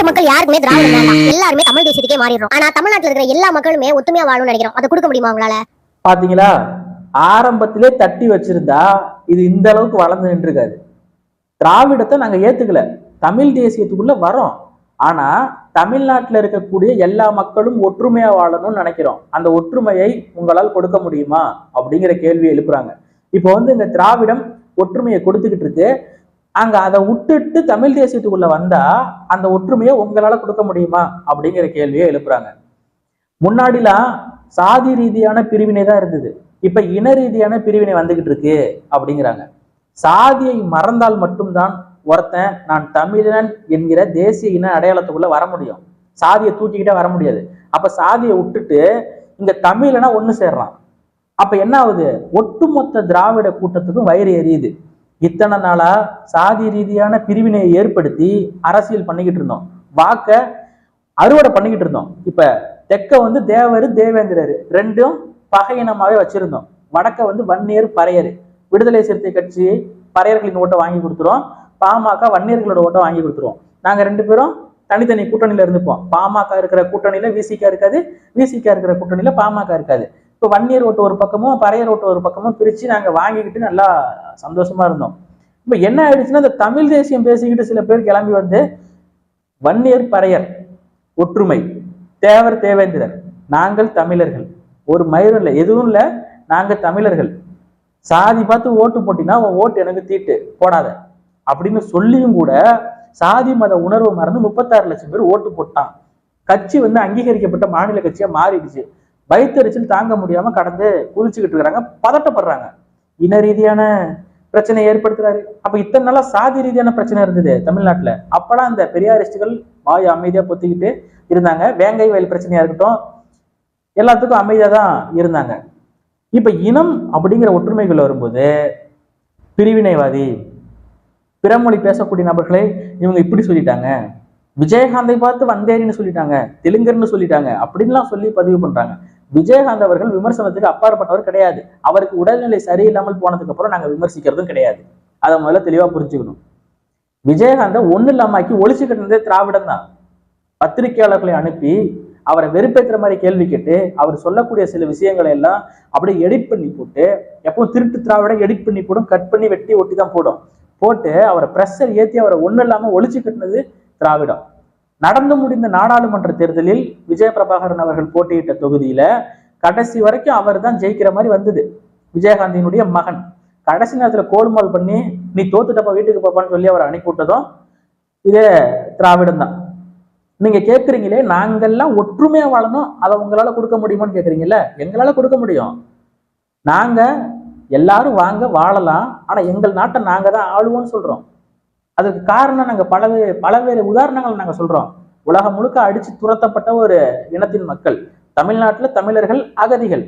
நாட்டு மக்கள் யாருக்குமே திராவிடம் வேண்டாம். எல்லாருமே தமிழ் தேசியத்துக்கே மாறிடுறோம். ஆனா தமிழ்நாட்டுல இருக்கிற எல்லா மக்களுமே ஒத்துமையா வாழணும்னு நினைக்கிறோம். அதை கொடுக்க முடியுமா உங்களால? பாத்தீங்களா? ஆரம்பத்திலே தட்டி வச்சிருந்தா இது இந்த அளவுக்கு வளர்ந்து நின்றுருக்காது. திராவிடத்தை நாங்க ஏத்துக்கல. தமிழ் தேசியத்துக்குள்ள வரோம் ஆனா தமிழ்நாட்டுல இருக்கக்கூடிய எல்லா மக்களும் ஒற்றுமையா வாழணும்னு நினைக்கிறோம். அந்த ஒற்றுமையை உங்களால் கொடுக்க முடியுமா? அப்படிங்கிற கேள்வியை எழுப்புறாங்க. இப்போ வந்து இந்த திராவிடம் ஒற்றுமையை கொடுத்துக்கிட்டு இருக்கு. அங்க அதை விட்டுட்டு தமிழ் தேசியத்துக்குள்ள வந்தா அந்த ஒற்றுமையை உங்களால கொடுக்க முடியுமா? அப்படிங்கிற கேள்வியை எழுப்புறாங்க. முன்னாடிலாம் சாதி ரீதியான பிரிவினை தான் இருந்தது. இப்ப இன ரீதியான பிரிவினை வந்துகிட்டு இருக்கு அப்படிங்கிறாங்க. சாதியை மறந்தால் மட்டும்தான் ஒருத்தன் நான் தமிழன் என்கிற தேசிய இன அடையாளத்துக்குள்ள வர முடியும். சாதியை தூக்கிக்கிட்டே வர முடியாது. அப்ப சாதியை விட்டுட்டு இங்க தமிழனா ஒண்ணு சேர்றான். அப்ப என்ன ஆகுது? ஒட்டுமொத்த திராவிட கூட்டத்துக்கும் வயிறு எரியுது. இத்தனை நாளா சாதி ரீதியான பிரிவினையை ஏற்படுத்தி அரசியல் பண்ணிக்கிட்டு இருந்தோம். வாக்க அறுவடை பண்ணிக்கிட்டு இருந்தோம். இப்ப தெற்க வந்து தேவர் தேவேந்திரர் ரெண்டும் பகையினமாவே வச்சிருந்தோம். வடக்க வந்து வன்னியர் பறையர். விடுதலை சிறுத்தை கட்சி பறையர்களின் ஓட்டை வாங்கி கொடுத்துரும் பாமக வன்னியர்களோட ஓட்டை வாங்கி கொடுத்துருவோம். நாங்க ரெண்டு பேரும் தனித்தனி கூட்டணியில இருந்துப்போம். பாமக இருக்கிற கூட்டணியில விசிகா இருக்காது விசிகா இருக்கிற கூட்டணியில பாமக இருக்காது. இப்போ வன்னியர் ஓட்டு ஒரு பக்கமும் பறையர் ஓட்டு ஒரு பக்கமும் பிரிச்சு நாங்க வாங்கிக்கிட்டு நல்லா சந்தோஷமா இருந்தோம். இப்போ என்ன ஆயிடுச்சுன்னா இந்த தமிழ் தேசியம் பேசிக்கிட்டு சில பேர் கிளம்பி வந்து வன்னியர் பறையர் ஒற்றுமை தேவர் தேவேந்திரர் நாங்கள் தமிழர்கள். ஒரு மயிரும் இல்லை எதுவும் இல்லை நாங்க தமிழர்கள். சாதி பார்த்து ஓட்டு போட்டினா உன் ஓட்டு எனக்கு தீட்டு போடாத. அப்படின்னு சொல்லியும் கூட சாதி மத உணர்வு மறந்து முப்பத்தாறு லட்சம் பேர் ஓட்டு போட்டான். கட்சி வந்து அங்கீகரிக்கப்பட்ட மாநில கட்சியா மாறிடுச்சு. பயத்தறிச்சல் தாங்க முடியாம கடந்து குதிச்சுக்கிட்டு இருக்கிறாங்க பதட்டப்படுறாங்க. இன ரீதியான பிரச்சனை ஏற்படுத்துறாரு. அப்ப இத்தனை நாளா சாதி ரீதியான பிரச்சனை இருந்தது தமிழ்நாட்டுல. அப்பெல்லாம் அந்த பெரியாரிஸ்டுகள் வாய் அமைதியா பொத்திக்கிட்டு இருந்தாங்க. வேங்கை வயல் பிரச்சனையா இருக்கட்டும் எல்லாத்துக்கும் அமைதியா தான் இருந்தாங்க. இப்ப இனம் அப்படிங்கிற ஒற்றுமைகள் வரும்போது பிரிவினைவாதி பிறமொழி பேசக்கூடிய நபர்களை இவங்க இப்படி சொல்லிட்டாங்க. விஜயகாந்தை பார்த்து வந்தேரின்னு சொல்லிட்டாங்க தெலுங்கர்னு சொல்லிட்டாங்க அப்படின்லாம் சொல்லி பதிவு பண்றாங்க. விஜயகாந்த் அவர்கள் விமர்சனத்துக்கு அப்பாற்பட்டவர் கிடையாது. அவருக்கு உடல்நிலை சரியில்லாமல் போனதுக்கு அப்புறம் நாங்க விமர்சிக்கிறதும் கிடையாது. அதை முதல்ல தெளிவா புரிஞ்சுக்கணும். விஜயகாந்தை ஒண்ணு இல்லாமாக்கி ஒழிச்சுக்கிட்டு இருந்ததே திராவிடம் தான். பத்திரிகையாளர்களை அனுப்பி அவரை வெறுப்பேற்றுற மாதிரி கேள்வி கேட்டு அவர் சொல்லக்கூடிய சில விஷயங்களை எல்லாம் அப்படியே எடிட் பண்ணி போட்டு எப்பவும் திருட்டு திராவிடம் எடிட் பண்ணி போடும் கட் பண்ணி வெட்டி ஒட்டி தான் போடும். போட்டு அவரை ப்ரெஷர் ஏற்றி அவரை ஒன்றும் இல்லாமல் ஒழிச்சு கட்டினது திராவிடம். நடந்து முடிந்த நாடாளுமன்ற தேர்தலில் விஜயபிரபாகரன் அவர்கள் போட்டியிட்ட தொகுதியில கடைசி வரைக்கும் அவர் தான் ஜெயிக்கிற மாதிரி வந்தது. விஜயகாந்தியினுடைய மகன். கடைசி நேரத்துல கோல்மால் பண்ணி நீ தோத்துட்டப்ப வீட்டுக்கு போப்பான்னு சொல்லி அவரை அனுப்பி விட்டதும் இதே திராவிடம் தான். நீங்க கேட்குறீங்களே நாங்கெல்லாம் ஒற்றுமையா வாழணும். அதை உங்களால கொடுக்க முடியுமான்னு கேட்குறீங்கல்ல எங்களால கொடுக்க முடியும். நாங்க எல்லாரும் வாங்க வாழலாம். ஆனா எங்கள் நாட்டை நாங்க தான் ஆளுவோம்னு சொல்றோம். அதுக்கு காரணம் நாங்க பலவே பலவேறு உதாரணங்கள் நாங்க சொல்றோம். உலகம் முழுக்க அடிச்சு துரத்தப்பட்ட ஒரு இனத்தின் மக்கள். தமிழ்நாட்டுல தமிழர்கள் அகதிகள்.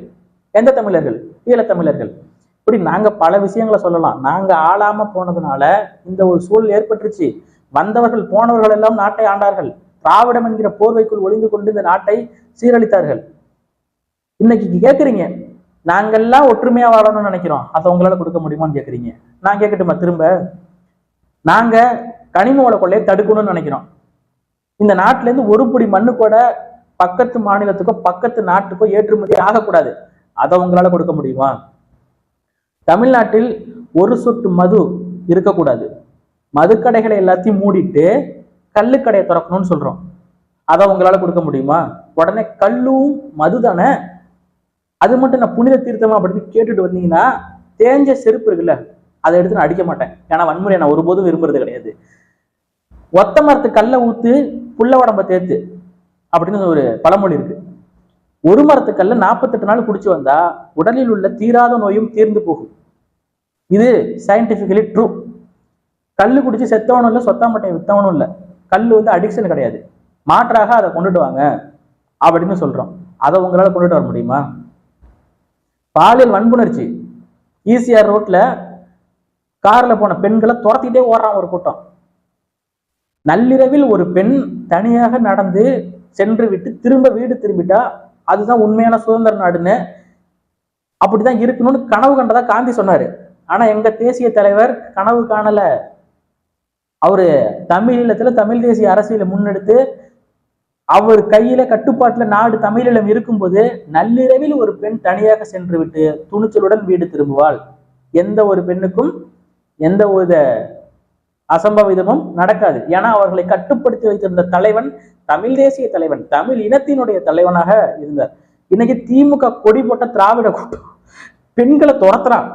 எந்த தமிழர்கள்? ஈழத்தமிழர்கள் இப்படி நாங்க பல விஷயங்களை சொல்லலாம். நாங்க ஆளாம போனதுனால இந்த ஒரு சூழல் ஏற்பட்டுருச்சு. வந்தவர்கள் போனவர்கள் எல்லாம் நாட்டை ஆண்டார்கள். திராவிடம் என்கிற போர்வைக்குள் ஒளிந்து கொண்டு இந்த நாட்டை சீரழித்தார்கள். இன்னைக்கு கேட்குறீங்க நாங்கெல்லாம் ஒற்றுமையா வாழணும்னு நினைக்கிறோம். அதை உங்களால கொடுக்க முடியுமான்னு கேட்குறீங்க நான் கேட்கட்டுமா திரும்ப? நாங்க கனிம வள கொள்ளையை தடுக்கணும்னு நினைக்கிறோம். இந்த நாட்டுல இருந்து ஒரு புடி மண்ணு கூட பக்கத்து மாநிலத்துக்கோ பக்கத்து நாட்டுக்கோ ஏற்றுமதி ஆகக்கூடாது. அதை உங்களால கொடுக்க முடியுமா? தமிழ்நாட்டில் ஒரு சொட்டு மது இருக்கக்கூடாது. மதுக்கடைகளை எல்லாத்தையும் மூடிட்டு கல்லுக்கடையை திறக்கணும்னு சொல்றோம். அதை உங்களால கொடுக்க முடியுமா? உடனே கல்லும் மது தானே. அது மட்டும் நான் புனித தீர்த்தமா அப்படின்னு கேட்டுட்டு வந்தீங்கன்னா தேஞ்ச செருப்பு இருக்குல்ல அதை எடுத்து நான் அடிக்க மாட்டேன். ஏன்னா வன்முறை நான் ஒருபோதும் விரும்புறது கிடையாது. ஒத்த மரத்து கல்லை ஊத்து புள்ள உடம்ப தேத்து அப்படின்னு ஒரு பழமொழி இருக்கு. ஒரு மரத்து கல்ல நாற்பத்தெட்டு நாள் குடிச்சு வந்தா உடலில் உள்ள தீராத நோயும் தீர்ந்து போகும். இது சயின்டிபிக்கலி ட்ரூ கல் குடிச்சு செத்தவனும் இல்லை சொத்தாமட்டையை வித்தவனும் இல்லை. கல் வந்து அடிக்ஷன் கிடையாது. மாற்றாக அதை கொண்டுட்டு வாங்க அப்படின்னு சொல்றோம். அதை உங்களால கொண்டுட்டு வர முடியுமா? பாலியல் வன்புணர்ச்சி. ஈசிஆர் ரோட்ல கார்ல போன பெண்களை துரத்திட்டே ஓடுறான் ஒரு கூட்டம். நள்ளிரவில் ஒரு பெண் தனியாக நடந்து சென்று விட்டு திரும்ப வீடு திரும்பிட்டா அதுதான் உண்மையான சுதந்திர நாடுன்னு அப்படிதான் இருக்கணும்னு கனவு கண்டதா காந்தி சொன்னாரு. ஆனா எங்க தேசிய தலைவர் கனவு காணல. அவரு தமிழீழத்துல தமிழ் தேசிய அரசியலை முன்னெடுத்து அவர் கையில கட்டுப்பாட்டுல நாடு தமிழீழம் இருக்கும்போது நள்ளிரவில் ஒரு பெண் தனியாக சென்று விட்டு துணிச்சலுடன் வீடு திரும்புவாள். எந்த ஒரு பெண்ணுக்கும் எந்த ஒரு அசம்பவிதமும் நடக்காது. ஏன்னா அவர்களை கட்டுப்படுத்தி வைத்திருந்த தலைவன் தமிழ் தேசிய தலைவன் தமிழ் இனத்தினுடைய தலைவனாக இருந்தார். இன்னைக்கு திமுக கொடி போட்ட திராவிட கூட்டம் பெண்களை துரத்துறான்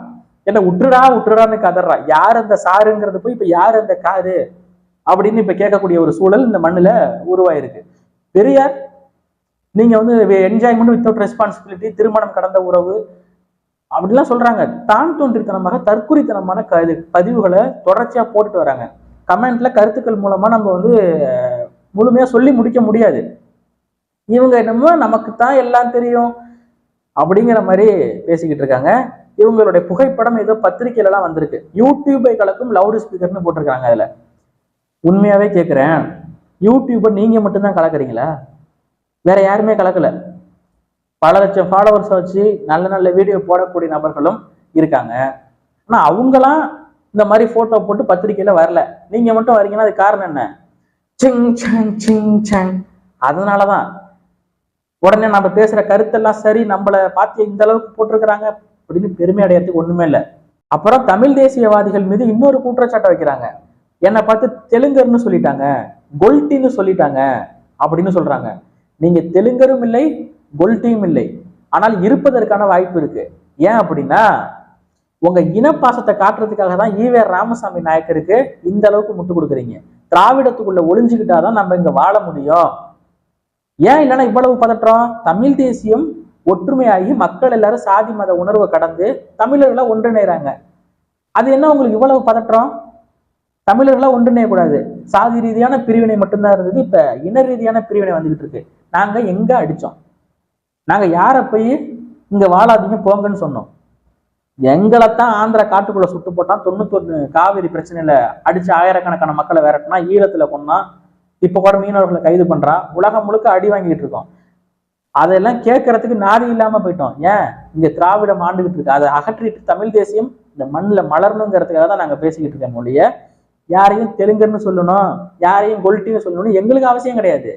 என்ன உற்றுடா உற்றுடான்னு கதறான் யார் அந்த சாருங்கிறது போய் இப்ப யார் அந்த காரு அப்படின்னு இப்ப கேட்கக்கூடிய ஒரு சூழல் இந்த மண்ணுல உருவாயிருக்கு. பெரியார் நீங்க வந்து என்ஜாய்மெண்ட் வித்தவுட் ரெஸ்பான்சிபிலிட்டி திருமணம் கடந்த உறவு அப்படிலாம் சொல்றாங்க. தான் தோன்றித்தனமாக தற்குறித்தனமான க இது பதிவுகளை தொடர்ச்சியா போட்டுட்டு வராங்க. கமெண்ட்ல கருத்துக்கள் மூலமா நம்ம வந்து முழுமையா சொல்லி முடிக்க முடியாது. இவங்க என்னமோ நமக்கு தான் எல்லாம் தெரியும் அப்படிங்கிற மாதிரி பேசிக்கிட்டு இருக்காங்க. இவங்களுடைய புகைப்படம் ஏதோ பத்திரிகையிலலாம் வந்திருக்கு. யூடியூபை கலக்கும் லவுட் ஸ்பீக்கர்னு போட்டிருக்காங்க அதுல. உண்மையாவே கேட்குறேன் யூடியூப்பை நீங்க மட்டும்தான் கலக்குறீங்களா? வேற யாருமே கலக்கலை. பல லட்சம் ஃபாலோவர்ஸ் வச்சு நல்ல நல்ல வீடியோ போடக்கூடிய நபர்களும் இருக்காங்க. ஆனா அவங்களாம் இந்த மாதிரி போட்டோ போட்டு பத்திரிக்கையில வரல. நீங்க மட்டும் வரீங்கன்னா அது காரணம் என்ன? சிங் சங் சிங் சங். அதனாலதான் உடனே நம்ம பேசுற கருத்தெல்லாம் சரி நம்மள பார்த்து இந்த அளவுக்கு போட்டிருக்கிறாங்க அப்படின்னு பெருமை அடையறதுக்கு ஒண்ணுமே இல்லை. அப்புறம் தமிழ் தேசியவாதிகள் மீது இன்னொரு குற்றச்சாட்டை வைக்கிறாங்க. என்னை பார்த்து தெலுங்கர்னு சொல்லிட்டாங்க கொல்ட்டின்னு சொல்லிட்டாங்க அப்படின்னு சொல்றாங்க. நீங்க தெலுங்கரும் இல்லை கொல்ட்டியும் இல்லை. ஆனால் இருப்பதற்கான வாய்ப்பு இருக்கு. ஏன் அப்படின்னா உங்க இனப்பாசத்தை காட்டுறதுக்காக தான் ஈவே ராமசாமி நாயக்கருக்கு இந்த அளவுக்கு முட்டு கொடுக்குறீங்க. திராவிடத்துக்குள்ள ஒளிஞ்சுக்கிட்டாதான் நம்ம இங்க வாழ முடியும். ஏன் இல்லைன்னா இவ்வளவு பதற்றம்? தமிழ் தேசியம் ஒற்றுமையாகி மக்கள் எல்லாரும் சாதி மத உணர்வை கடந்து தமிழர்களை ஒன்றிணைறாங்க. அது என்ன உங்களுக்கு இவ்வளவு பதற்றம்? தமிழர்களை ஒன்றிணையக்கூடாது. சாதி ரீதியான பிரிவினை மட்டும்தான் இருந்தது. இப்ப இன ரீதியான பிரிவினை வந்துகிட்டு இருக்கு. நாங்க எங்க அடிச்சோம்? நாங்க யாரை போய் இங்க வாழாதீங்க போங்கன்னு சொன்னோம். எங்களைத்தான் ஆந்திரா காட்டுக்குள்ள சுட்டு போட்டான். தொண்ணூத்தொன்னு காவிரி பிரச்சனையில அடிச்சு ஆயிரக்கணக்கான மக்களை விரட்டினா ஈழத்துல கொன்னா இப்போ கூட மீனவர்களை கைது பண்றான். உலகம் முழுக்க அடி வாங்கிட்டு இருக்கோம். அதெல்லாம் கேட்கறதுக்கு நாதி இல்லாம போயிட்டோம். ஏன்? இங்க திராவிடம் ஆண்டுகிட்டு இருக்கு. அதை அகற்றிட்டு தமிழ் தேசியம் இந்த மண்ணில் மலரணுங்கிறதுக்காக தான் நாங்க பேசிக்கிட்டு இருக்கோம் மொழிய யாரையும் தெலுங்குன்னு சொல்லணும் யாரையும் கொல்ட்டின்னு சொல்லணும் எங்களுக்கு அவசியம் கிடையாது.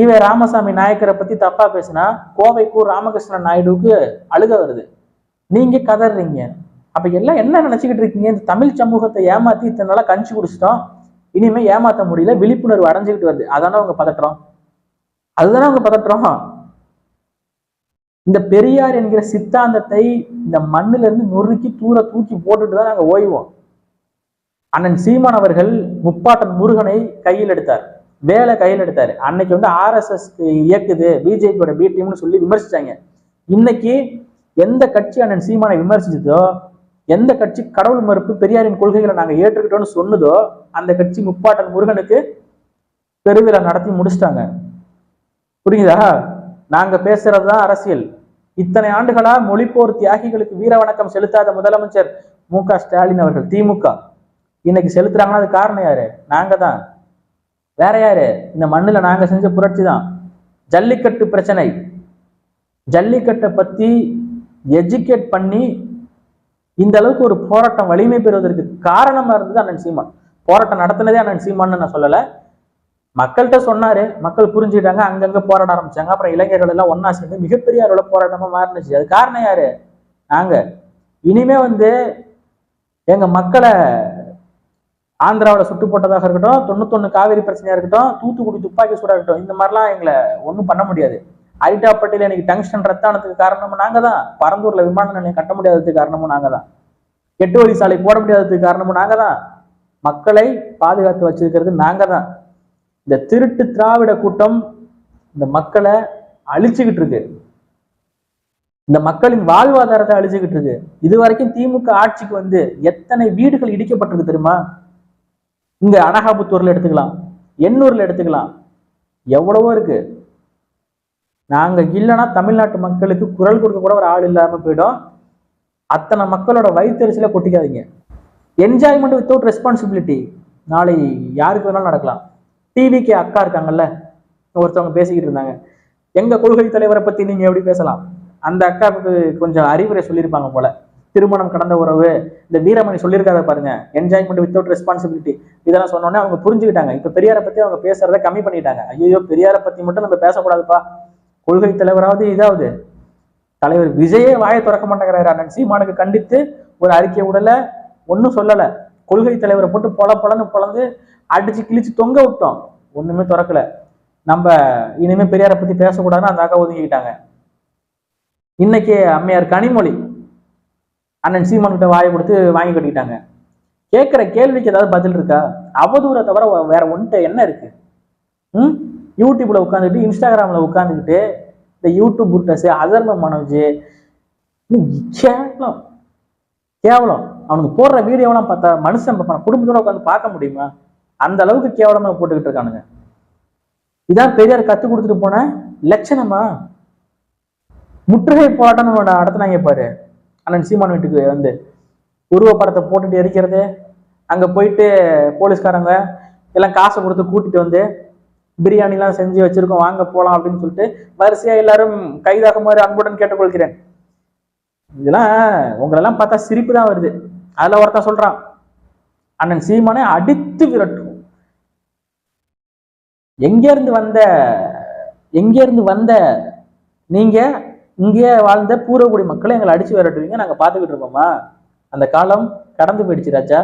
ஈவே ராமசாமி நாயக்கரை பத்தி தப்பா பேசினா கோவைக்கு ராமகிருஷ்ணன் நாயுடுவுக்கு அழுக வருது. நீங்க கதறீங்க. அப்ப எல்லாம் என்ன நினைச்சுக்கிட்டு இருக்கீங்க? இந்த தமிழ் சமூகத்தை ஏமாத்தி இத்தனை நாளா கஞ்சி குடிச்சிட்டோம். இனிமே ஏமாத்த முடியல விழிப்புணர்வு அடைஞ்சுக்கிட்டு வருது. அதானே உங்க பதற்றம்? அதுதானே உங்க பதற்றம்? இந்த பெரியார் என்கிற சித்தாந்தத்தை இந்த மண்ணுல இருந்து நொறுக்கி தூர தூக்கி போட்டுட்டு தான் நாங்க ஓய்வோம். அண்ணன் சீமான் அவர்கள் முப்பாட்டன் முருகனை கையில் எடுத்தார். வேலை கையில் எடுத்தார். அன்னைக்கு வந்து ஆர்எஸ்எஸ் இயக்குது பிஜேபியோட பி டீம்னு சொல்லி விமர்சிச்சாங்க. இன்னைக்கு எந்த கட்சி அண்ணன் சீமானை விமர்சிச்சதோ எந்த கட்சி கடவுள் மறுப்பு பெரியாரின் கொள்கைகளை நாங்கள் ஏற்றுக்கிட்டோம்னு சொன்னதோ அந்த கட்சி முப்பாட்டன் முருகனுக்கு பெருவிழா நடத்தி முடிச்சிட்டாங்க. புரியுதா? நாங்க பேசுறது தான் அரசியல். இத்தனை ஆண்டுகளா மொழிப்போர் தியாகிகளுக்கு வீர வணக்கம் செலுத்தாத முதலமைச்சர் மு க ஸ்டாலின் அவர்கள் திமுக இன்னைக்கு செலுத்துறாங்கன்னா அது காரணம் யாரு? நாங்க தான். வேற யாரு? இந்த மண்ணில் நாங்கள் செஞ்ச புரட்சி தான். ஜல்லிக்கட்டு பிரச்சனை. ஜல்லிக்கட்டை பற்றி எஜுகேட் பண்ணி இந்த அளவுக்கு ஒரு போராட்டம் வலிமை பெறுவதற்கு காரணமாக இருந்தது அண்ணன் சீமான். போராட்டம் நடத்தினதே அண்ணன் சீமான்னு நான் சொல்லலை. மக்கள்கிட்ட சொன்னாரு. மக்கள் புரிஞ்சுக்கிட்டாங்க. அங்கங்கே போராட ஆரம்பிச்சாங்க. அப்புறம் இளைஞர்கள் எல்லாம் ஒன்றா சேர்ந்து மிகப்பெரிய அளவுல போராட்டமாக மாறினுச்சு. அது காரணம் யாரு? நாங்கள் இனிமே வந்து எங்கள் மக்களை ஆந்திராவில் சுட்டு போட்டதாக இருக்கட்டும் தொண்ணூத்தொன்னு காவேரி பிரச்சனையா இருக்கட்டும் தூத்துக்குடி துப்பாக்கி சூடாக இருக்கட்டும் இந்த மாதிரிலாம் எங்களை ஒன்றும் பண்ண முடியாது. அரிட்டாப்பட்டியில் எனக்கு டங்ஸ்டன் ரத்தானத்துக்கு காரணமும் நாங்கள் தான் பரந்தூரில் விமான நிலையம் கட்ட முடியாததுக்கு காரணமும் நாங்கள் தான் எட்டு வழி சாலை போட முடியாததுக்கு காரணமும் நாங்கள் தான் மக்களை பாதுகாத்து வச்சிருக்கிறது நாங்கள் தான் இந்த திருட்டு திராவிட கூட்டம் இந்த மக்களை அழிச்சுக்கிட்டு இருக்கு. இந்த மக்களின் வாழ்வாதாரத்தை அழிச்சுக்கிட்டு இருக்கு. இது வரைக்கும் திமுக ஆட்சிக்கு வந்து எத்தனை வீடுகள் இடிக்கப்பட்டிருக்கு தெரியுமா? இங்க அனகாபுத்தூர்ல எடுத்துக்கலாம். எண்ணூர்ல எடுத்துக்கலாம். எவ்வளவோ இருக்கு. நாங்க இல்லைன்னா தமிழ்நாட்டு மக்களுக்கு குரல் கொடுக்க கூட ஒரு ஆள் இல்லாம போயிடும். அத்தனை மக்களோட வயிற்றுல கொட்டிக்காதீங்க. என்ஜாய்மெண்ட் வித்தவுட் ரெஸ்பான்சிபிலிட்டி நாளை யாருக்கு வேணாலும் நடக்கலாம். டிவிக்கு அக்கா இருக்காங்கல்ல ஒருத்தவங்க பேசிக்கிட்டு இருந்தாங்க. எங்க கொள்கை தலைவரை பத்தி நீங்க எப்படி பேசலாம்? அந்த அக்காவுக்கு கொஞ்சம் அறிவுரை சொல்லியிருப்பாங்க போல. திருமணம் கடந்த உறவு. இந்த வீரமணி சொல்லியிருக்காத பாருங்க. என்ஜாய்மெண்ட் வித்தவுட் ரெஸ்பான்சிபிலிட்டி இதெல்லாம் சொன்னோன்னே அவங்க புரிஞ்சுக்கிட்டாங்க. இப்ப பெரியாரை பத்தி அவங்க பேசுறத கம்மி பண்ணிட்டாங்க. ஐயோ பெரியாரை பத்தி மட்டும் நம்ம பேசக்கூடாதுப்பா. கொள்கை தலைவராவது இதாவது. தலைவர் விஜயே வாயை திறக்க மாட்டேங்கிறாரு அண்ணன் சீமானுக்கு கண்டித்து ஒரு அறிக்கை விடல. ஒன்றும் சொல்லலை. கொள்கை தலைவரை போட்டு பொல பொலன்னு பொழந்து அடிச்சு கிழிச்சு தொங்க விட்டோம். ஒண்ணுமே திறக்கல. நம்ம இனிமே பெரியாரை பத்தி பேசக்கூடாதுன்னு அந்த அக்கா ஒதுங்கிக்கிட்டாங்க. இன்னைக்கு அம்மையார் கனிமொழி அண்ணன் சீமான் கிட்ட வாயை கொடுத்து வாங்கி கட்டிக்கிட்டாங்க. கேட்குற கேள்விக்கு ஏதாவது பதில் இருக்கா? அவதூறை தவிர வேற ஒன்ட்ட என்ன இருக்கு? ம்? யூடியூப்ல உட்காந்துக்கிட்டு இன்ஸ்டாகிராமில் உட்காந்துக்கிட்டு இந்த யூடியூப் புர்டஸ் அதர்ம மனோஜ் கேவலம். கேவலம். அவனுக்கு போடுற வீடியோலாம் பார்த்தா மனுஷன் பார்ப்பான் குடும்பத்தோட உட்காந்து பார்க்க முடியுமா? அந்த அளவுக்கு கேவலமா போட்டுக்கிட்டு இருக்கானுங்க. இதான் பெரியார் கத்து கொடுத்துட்டு போன லட்சணமா? முற்றுகை போராட்டம்னு அடுத்த நாங்க பாரு. அண்ணன் சீமான் வீட்டுக்கு வந்து உருவப்படத்தை போட்டுட்டு எரிக்கிறது அங்க போயிட்டு போலீஸ்காரங்க எல்லாம் காசை கொடுத்து கூட்டிட்டு வந்து பிரியாணிலாம் செஞ்சு வச்சிருக்கோம் வாங்க போலாம் அப்படின்னு சொல்லிட்டு வரிசையா எல்லாரும் கைதாகுமாறு அன்புடன் கேட்டுக்கொள்கிறேன். இதெல்லாம் உங்களெல்லாம் பார்த்தா சிரிப்பு தான் வருது. அதுல ஒருத்தன் சொல்றான் அண்ணன் சீமானை அடித்து விரட்டும் எங்க இருந்து வந்த எங்க இருந்து வந்த நீங்க இங்கேயே வாழ்ந்த பூர்வகுடி மக்களை எங்களை அடிச்சு விரட்டுவீங்க. நாங்க பார்த்துக்கிட்டு இருப்போமா அந்த காலம் கடந்து போயிடுச்சு ராஜா.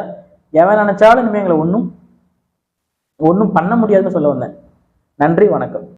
எவன் நினைச்சாலும் இனிமே எங்களை ஒன்றும் ஒன்றும் பண்ண முடியாதுன்னு சொல்ல வந்தேன். நன்றி வணக்கம்.